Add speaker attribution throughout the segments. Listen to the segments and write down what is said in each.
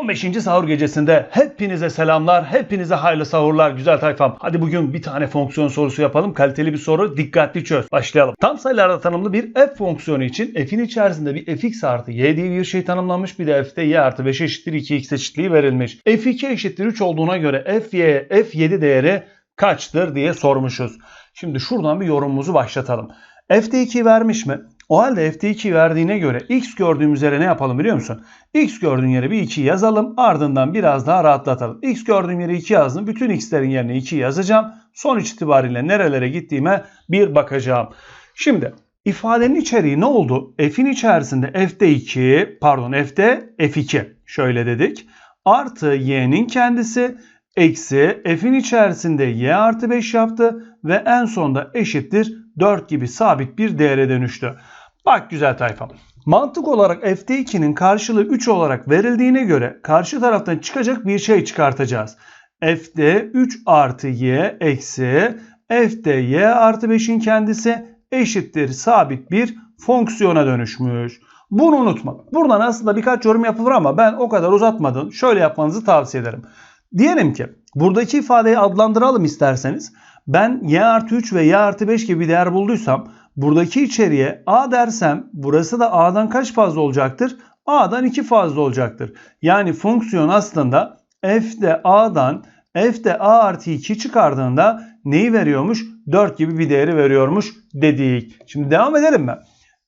Speaker 1: 15. sahur gecesinde hepinize selamlar, hepinize hayırlı sahurlar güzel tayfam. Hadi bugün bir tane fonksiyon sorusu yapalım. Kaliteli bir soru, dikkatli çöz. Başlayalım. Tam sayılarda tanımlı bir f fonksiyonu için f'in içerisinde bir fx artı y diye bir şey tanımlanmış. Bir de f'te y artı 5 eşittir 2x eşitliği verilmiş. f2 eşittir 3 olduğuna göre f, y, f7 değeri kaçtır diye sormuşuz. Şimdi şuradan bir yorumumuzu başlatalım. F'de 2 vermiş mi? O halde ft2 verdiğine göre x gördüğümüz yere ne yapalım biliyor musun? x gördüğün yere bir 2 yazalım ardından biraz daha rahatlatalım. x gördüğüm yere 2 yazdım. Bütün x'lerin yerine 2 yazacağım. Sonuç itibariyle nerelere gittiğime bir bakacağım. Şimdi ifadenin içeriği ne oldu? F'in içerisinde f'de 2 pardon f'de f2 şöyle dedik. Artı y'nin kendisi eksi f'in içerisinde y artı 5 yaptı ve en sonda eşittir 4 gibi sabit bir değere dönüştü. Bak güzel tayfam. Mantık olarak ft2'nin karşılığı 3 olarak verildiğine göre karşı taraftan çıkacak bir şey çıkartacağız. f'de 3 artı y eksi f'de y artı 5'in kendisi eşittir sabit bir fonksiyona dönüşmüş. Bunu unutma. Buradan aslında birkaç yorum yapılır ama ben o kadar uzatmadım. Şöyle yapmanızı tavsiye ederim. Diyelim ki buradaki ifadeyi adlandıralım isterseniz. Ben y artı 3 ve y artı 5 gibi bir değer bulduysam buradaki içeriye a dersem burası da a'dan kaç fazla olacaktır? a'dan 2 fazla olacaktır. Yani fonksiyon aslında f'de a'dan f'de a artı 2 çıkardığında neyi veriyormuş? 4 gibi bir değeri veriyormuş dedik. Şimdi devam edelim mi?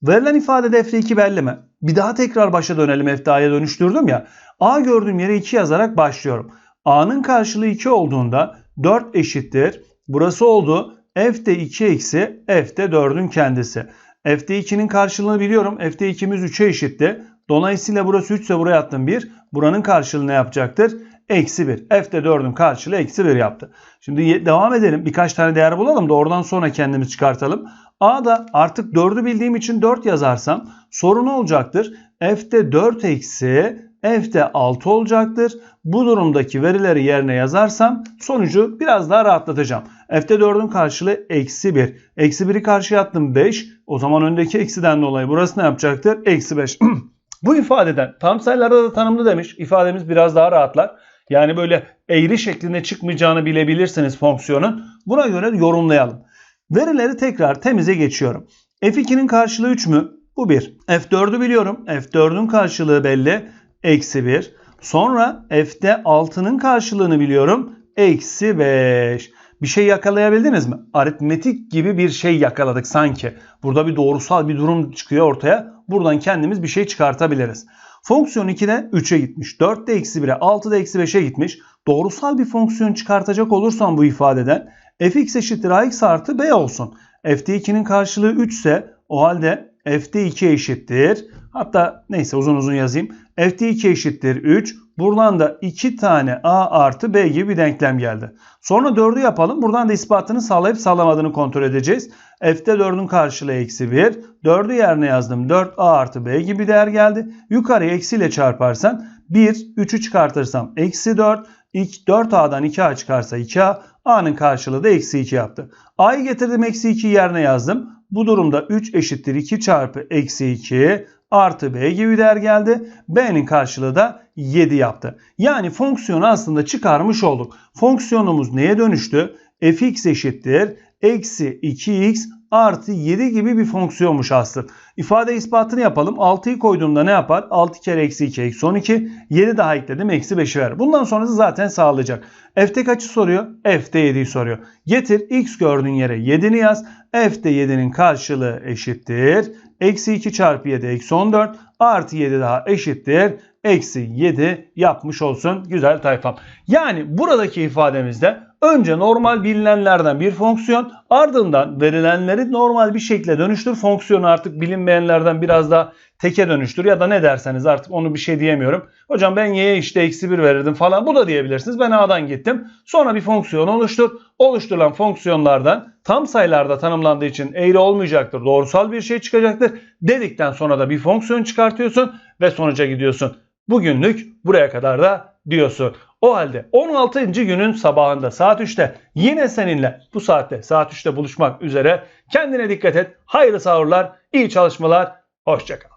Speaker 1: Verilen ifadede f'de 2 belli mi? Bir daha tekrar başa dönelim f'de a'ya dönüştürdüm ya. a gördüğüm yere 2 yazarak başlıyorum. a'nın karşılığı 2 olduğunda 4 eşittir. Burası oldu f'de 2 eksi f'de 4'ün kendisi. f'de 2'nin karşılığını biliyorum. f'de 2'miz 3'e eşitti. Dolayısıyla burası 3 ise buraya attım 1. Buranın karşılığı ne yapacaktır? Eksi 1. f'de 4'ün karşılığı eksi 1 yaptı. Şimdi devam edelim. Birkaç tane değer bulalım da oradan sonra kendimiz çıkartalım. A'da artık 4'ü bildiğim için 4 yazarsam soru ne olacaktır? f'de 4 eksi f'de 6 olacaktır. Bu durumdaki verileri yerine yazarsam sonucu biraz daha rahatlatacağım. f'de 4'ün karşılığı eksi 1. Eksi 1'i karşıya attım 5. O zaman öndeki eksiden dolayı burası ne yapacaktır? Eksi 5. Bu ifadeden tam sayılarda da tanımlı demiş. İfademiz biraz daha rahatlar. Yani böyle eğri şeklinde çıkmayacağını bilebilirsiniz fonksiyonun. Buna göre yorumlayalım. Verileri tekrar temize geçiyorum. f2'nin karşılığı 3 mü? Bu 1. f4'ü biliyorum. f4'ün karşılığı belli. Eksi 1. Sonra f'de 6'nın karşılığını biliyorum. Eksi 5. Bir şey yakalayabildiniz mi? Aritmetik gibi bir şey yakaladık sanki. Burada bir doğrusal bir durum çıkıyor ortaya. Buradan kendimiz bir şey çıkartabiliriz. Fonksiyon 2'de 3'e gitmiş. 4'de eksi 1'e 6'da eksi 5'e gitmiş. Doğrusal bir fonksiyon çıkartacak olursam bu ifadeden fx eşittir ax artı b olsun. f'de 2'nin karşılığı 3 ise o halde f'de 2 eşittir. Hatta neyse uzun uzun yazayım. f'de 2 eşittir 3. Buradan da 2 tane a artı b gibi bir denklem geldi. Sonra 4'ü yapalım. Buradan da ispatını sağlayıp sağlamadığını kontrol edeceğiz. f'de 4'ün karşılığı eksi 1. 4'ü yerine yazdım. 4a artı b gibi değer geldi. Yukarıya eksiyle çarparsan 1, 3'ü çıkartırsam eksi 4. 4a'dan 2a çıkarsa 2a. a'nın karşılığı da eksi 2 yaptı. a'yı getirdim eksi 2 yerine yazdım. Bu durumda 3 eşittir 2 çarpı eksi 2 artı b gibi değer geldi. b'nin karşılığı da 7 yaptı. Yani fonksiyonu aslında çıkarmış olduk. Fonksiyonumuz neye dönüştü? Fx eşittir eksi 2x artı 7 gibi bir fonksiyonmuş aslında. İfade ispatını yapalım. 6'yı koyduğumda ne yapar? 6 kere eksi 2 eksi 12. 7 daha ekledim. Eksi 5'i ver. Bundan sonrası zaten sağlayacak. F'te kaçı soruyor? F'te 7'yi soruyor. Getir x gördüğün yere 7'ni yaz. F'te 7'nin karşılığı eşittir. Eksi 2 çarpı 7 eksi 14 artı 7 daha eşittir. Eksi 7 yapmış olsun güzel tayfam. Yani buradaki ifademizde önce normal bilinenlerden bir fonksiyon ardından verilenleri normal bir şekilde dönüştür. Fonksiyonu artık bilinmeyenlerden biraz daha teke dönüştür ya da ne derseniz artık onu bir şey diyemiyorum. Hocam ben y'ye işte eksi 1 verirdim falan bu da diyebilirsiniz. Ben a'dan gittim. Sonra bir fonksiyon oluştur. Oluşturulan fonksiyonlardan tam sayılarda tanımlandığı için eğri olmayacaktır. Doğrusal bir şey çıkacaktır. Dedikten sonra da bir fonksiyon çıkartıyorsun ve sonuca gidiyorsun. Bugünlük buraya kadar da diyorsun. O halde 16. günün sabahında saat 3'te yine seninle bu saatte saat 3'te buluşmak üzere. Kendine dikkat et. Hayırlı sahurlar, iyi çalışmalar. Hoşçakal.